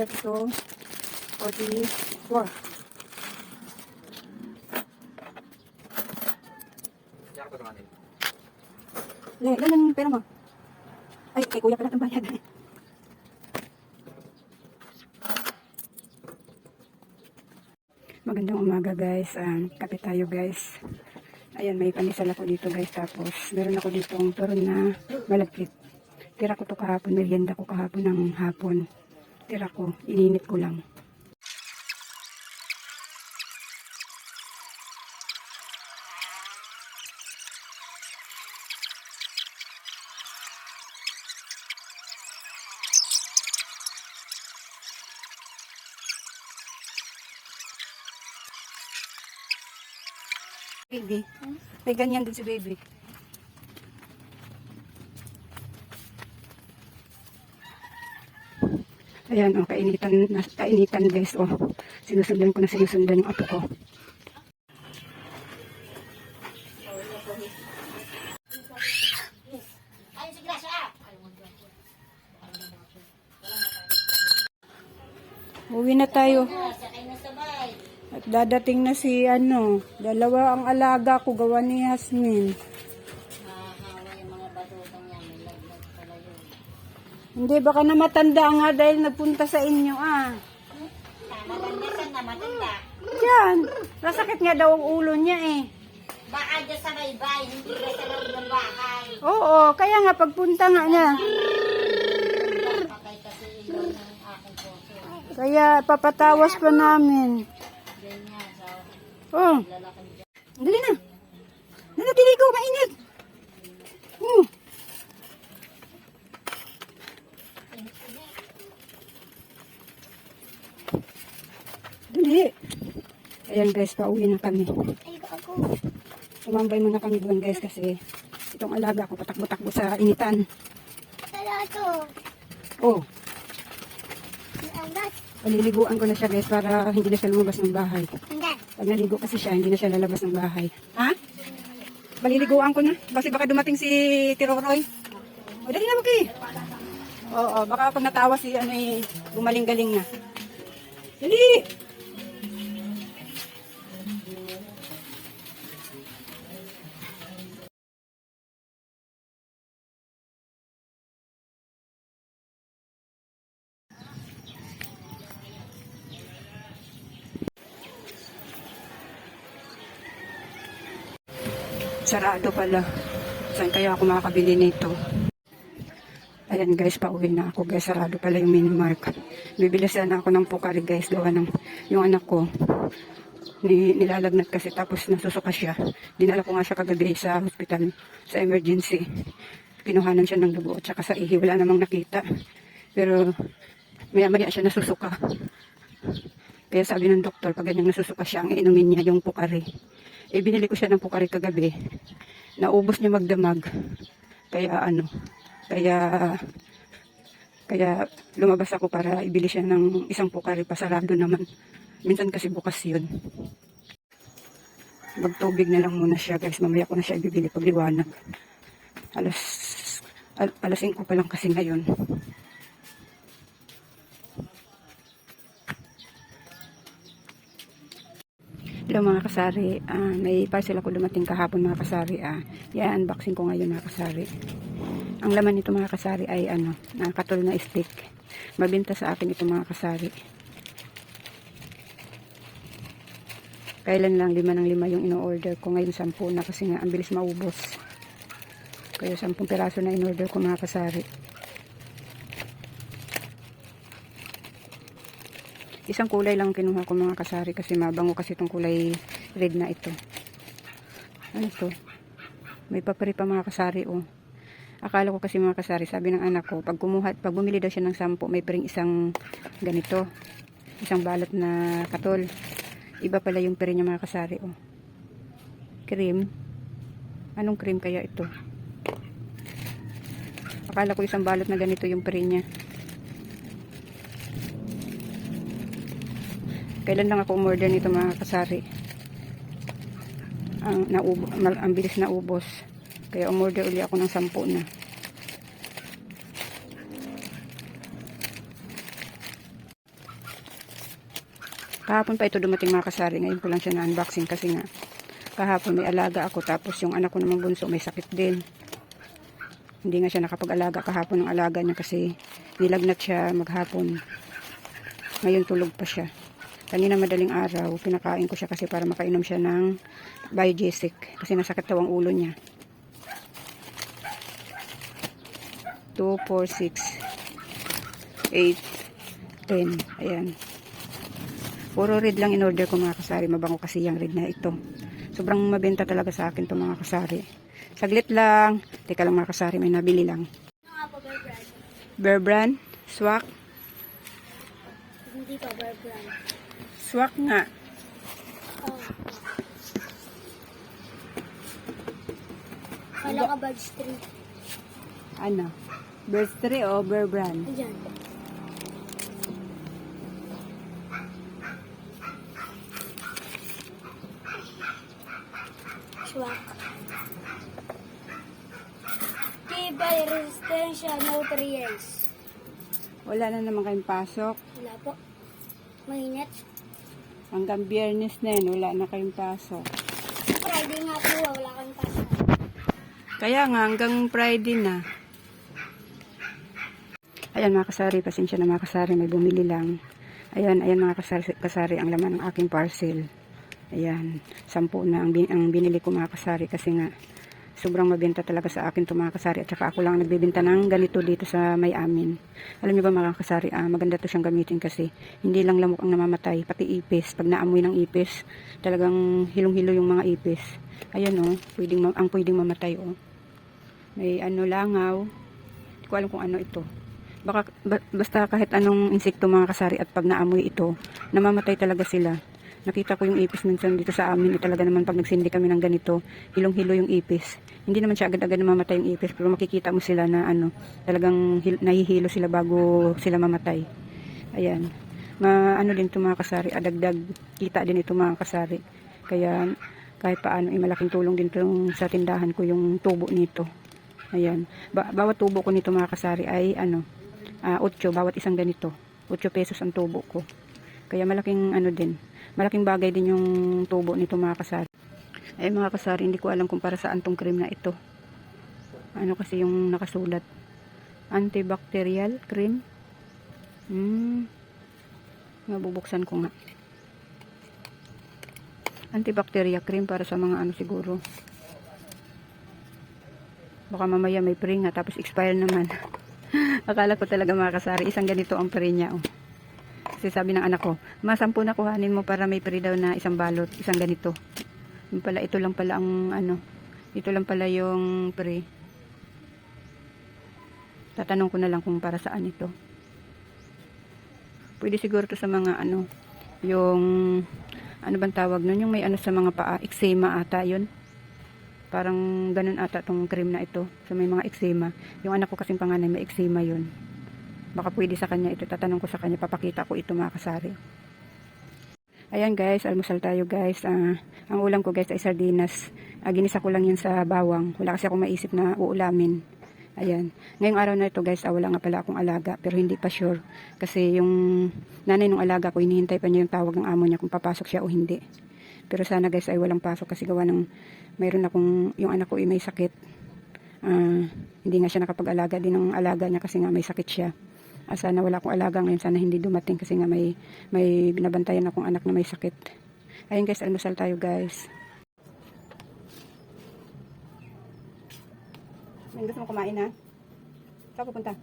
Thirty-two, forty-four. Le, ganyan yung pera mo. Ay, kay kuya pala ang bayad. Magandang umaga guys. Um, kape tayo guys. Ayan, may panisal ako dito guys. Tapos, meron ako dito ang turon na malagkit. Tira ko to kahapon. Merienda ko kahapon ng hapon. Tira ko. Ininit ko lang. Baby. May ganyan din si baby. Ayan, oh, kainitan, kainitan guys, oh. Sinusundan ko na sinusundan yung apo ko. Uwi na tayo. At dadating na si ano, dalawa ang alaga ko gawa ni Yasmin. Hindi, baka na matanda nga dahil nagpunta sa inyo ah. Maganda siya na matanda. Yan, nasakit nga daw ang ulo niya eh. Baka dyan sa baybay, hindi ka sa loob ng bahay. Oo, kaya nga pagpunta nga niya. Patay kasi ilaw ng aking puso. Kaya papatawas pa namin. Ganyan, so Oh, dyan. dali na. Dali, dili ko, mainit. Oh. Dali. Ayan guys, pauwi na kami. Tumambay muna kami doon guys kasi itong alaga ko patakbo-takbo sa initan. Tala to. Oh, paliliguan ko na siya guys para hindi na siya lumabas ng bahay. Angat. Pag naligo kasi siya, hindi na siya lalabas ng bahay. Ha? Baliliguan ko na. Kasi baka dumating si Tiroroy. O, dali na mo kay. Oo, baka pag natawa si ano eh, gumaling-galing na. Dali! Sarado pala. Saan kaya ako makakabili nito? Ayan guys, pauwi na ako guys. Sarado pala yung minimark. Bibili sana ako ng pukari guys. Gawa ng yung anak ko. Ni, nilalagnat kasi tapos nasusuka siya. Dinala ko nga siya kagabi sa hospital sa emergency. Pinuhanan siya ng dugo at saka sa ihi. Wala namang nakita. Pero maya maya siya nasusuka. Kaya sabi ng doktor, pag ganyang nasusuka siya, ang inumin niya yung pukari. Eh, ko siya ng pukari kagabi. Naubos niya magdamag. Kaya ano, kaya, kaya lumabas ako para ibili siya ng isang pukari pasarado naman. Minsan kasi bukas yun. Magtubig na lang muna siya guys. Mamaya ko na siya ibibili pag liwanag. Alas, al, alas 5 pa lang kasi ngayon. Hello mga kasari, Ah, may parcel ako dumating kahapon mga kasari. Ah, yan, unboxing ko ngayon mga kasari. Ang laman nito mga kasari ay ano, na katol na stick. Mabinta sa akin ito mga kasari. Kailan lang lima ng lima yung ino-order ko. Ngayon sampu na kasi nga ang bilis maubos. Kaya sampung piraso na in-order ko mga kasari. Isang kulay lang kinuha ko mga kasari kasi mabango kasi itong kulay red na ito. Ano to? May papari pa mga kasari oh. Akala ko kasi mga kasari, sabi ng anak ko, pag kumuha, pag bumili daw siya ng sampo, may piring isang ganito. Isang balot na katol. Iba pala yung pere niya mga kasari oh. Cream. Anong cream kaya ito? Akala ko isang balot na ganito yung pere niya. kailan lang ako umorder nito mga kasari? Ang, naubo, ang bilis na ubos. Kaya umorder uli ako ng sampu na. Kahapon pa ito dumating mga kasari. Ngayon ko lang siya na unboxing kasi nga kahapon may alaga ako tapos yung anak ko namang bunso may sakit din. Hindi nga siya nakapag-alaga kahapon ng alaga niya kasi nilagnat siya maghapon. Ngayon tulog pa siya. Kanina madaling araw, pinakain ko siya kasi para makainom siya ng biogesic kasi nasakit daw ang ulo niya. 2, 4, 6, 8, 10. Ayan. Puro red lang in order ko mga kasari. Mabango kasi yung red na ito. Sobrang mabenta talaga sa akin to mga kasari. Saglit lang. Teka lang mga kasari, may nabili lang. Bear Brand, Swak. Hindi pa, Bear Brand. Swak nga. Oh. Kala ka Bad Street. Ano? Bear 3 o Bear Brand? Ayan. Swak. Tibay, resistensya, nutrients. Wala na naman kayong pasok. Wala po. Mainit. Hanggang biyernes na yun, wala na kayong pasok. Friday nga po, wala kang pasok. Kaya nga, hanggang Friday na. Ayan mga kasari, pasensya na mga kasari, may bumili lang. Ayan, ayan mga kasari, kasari ang laman ng aking parcel. Ayan, sampu na ang, bin- ang binili ko mga kasari kasi nga sobrang mabenta talaga sa akin to mga kasari at saka ako lang ang nagbibenta ng ganito dito sa may amin. Alam niyo ba mga kasari, ah, maganda to siyang gamitin kasi hindi lang lamok ang namamatay, pati ipis. Pag naamoy ng ipis, talagang hilong-hilo yung mga ipis. Ayan oh, pwedeng, ang pwedeng mamatay oh. May ano langaw. Hindi ko alam kung ano ito. Baka, ba- basta kahit anong insekto mga kasari at pag naamoy ito, namamatay talaga sila. Nakita ko yung ipis minsan dito sa amin. Eh, talaga naman pag nagsindi kami ng ganito, hilong-hilo yung ipis. Hindi naman siya agad-agad namamatay yung ipis, pero makikita mo sila na ano, talagang hil- nahihilo sila bago sila mamatay. Ayan. Ma, ano din ito mga kasari, adagdag kita din ito mga kasari. Kaya kahit paano, eh, malaking tulong din ito sa tindahan ko yung tubo nito. Ayan. Ba- bawat tubo ko nito mga kasari ay ano, ah 8 bawat isang ganito. 8 pesos ang tubo ko. Kaya malaking ano din, malaking bagay din yung tubo nito mga kasari. Ay mga kasari, hindi ko alam kung para saan tong cream na ito. Ano kasi yung nakasulat? Antibacterial cream? Hmm. Mabubuksan ko nga. Antibacteria cream para sa mga ano siguro. Baka mamaya may pre nga tapos expire naman. Akala ko talaga mga kasari, isang ganito ang pre niya. Oh. Kasi sabi ng anak ko, masampu na kuhanin mo para may pre daw na isang balot, isang ganito. Yung pala, ito lang pala ang ano, ito lang pala yung pre. Tatanong ko na lang kung para saan ito. Pwede siguro to sa mga ano, yung, ano bang tawag nun, yung may ano sa mga paa, eczema ata yun. Parang ganun ata tong cream na ito. So may mga eczema. Yung anak ko kasing panganay may eczema yun. Baka pwede sa kanya ito. Tatanong ko sa kanya. Papakita ko ito mga kasari. Ayan guys, almusal tayo guys. Ah, ang ulam ko guys ay sardinas. Ah, ginisa ko lang yan sa bawang. Wala kasi akong maisip na uulamin. Ayan. Ngayong araw na ito guys, ah, wala nga pala akong alaga. Pero hindi pa sure. Kasi yung nanay ng alaga ko, hinihintay pa niya yung tawag ng amo niya kung papasok siya o hindi. Pero sana guys ay walang pasok kasi gawa ng mayroon akong, yung anak ko ay may sakit. Ah, hindi nga siya nakapag-alaga din ng alaga niya kasi nga may sakit siya. Ah, sana wala akong alaga ngayon, sana hindi dumating kasi nga may, may binabantayan akong anak na may sakit. Ayun guys, almusal tayo guys. May gusto mo kumain ha? Saan pupunta?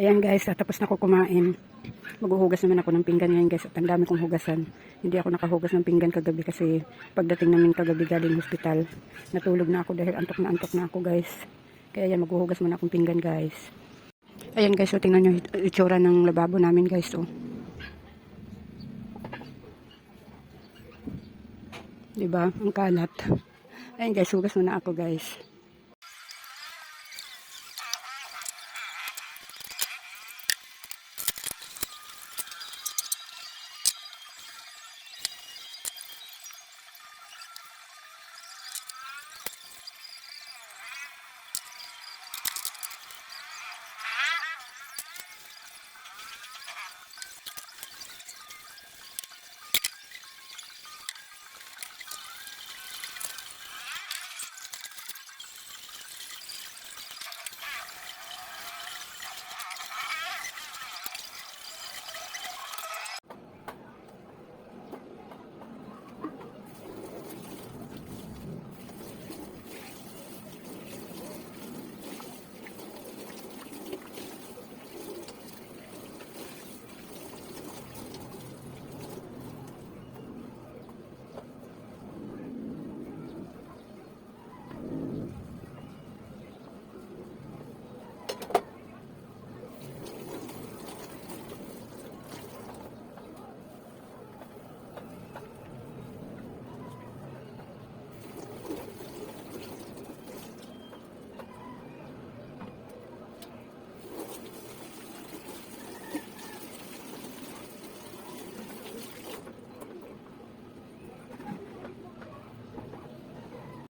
Ayan guys, ah, tapos na ako kumain. Maghuhugas naman ako ng pinggan ngayon guys at ang dami kong hugasan. Hindi ako nakahugas ng pinggan kagabi kasi pagdating namin kagabi galing hospital, natulog na ako dahil antok na antok na ako guys. Kaya yan, maghuhugas muna akong pinggan guys. Ayan guys, so tingnan nyo it- itsura ng lababo namin guys. Oh. Diba? Ang kalat. Ayan guys, hugas muna ako guys.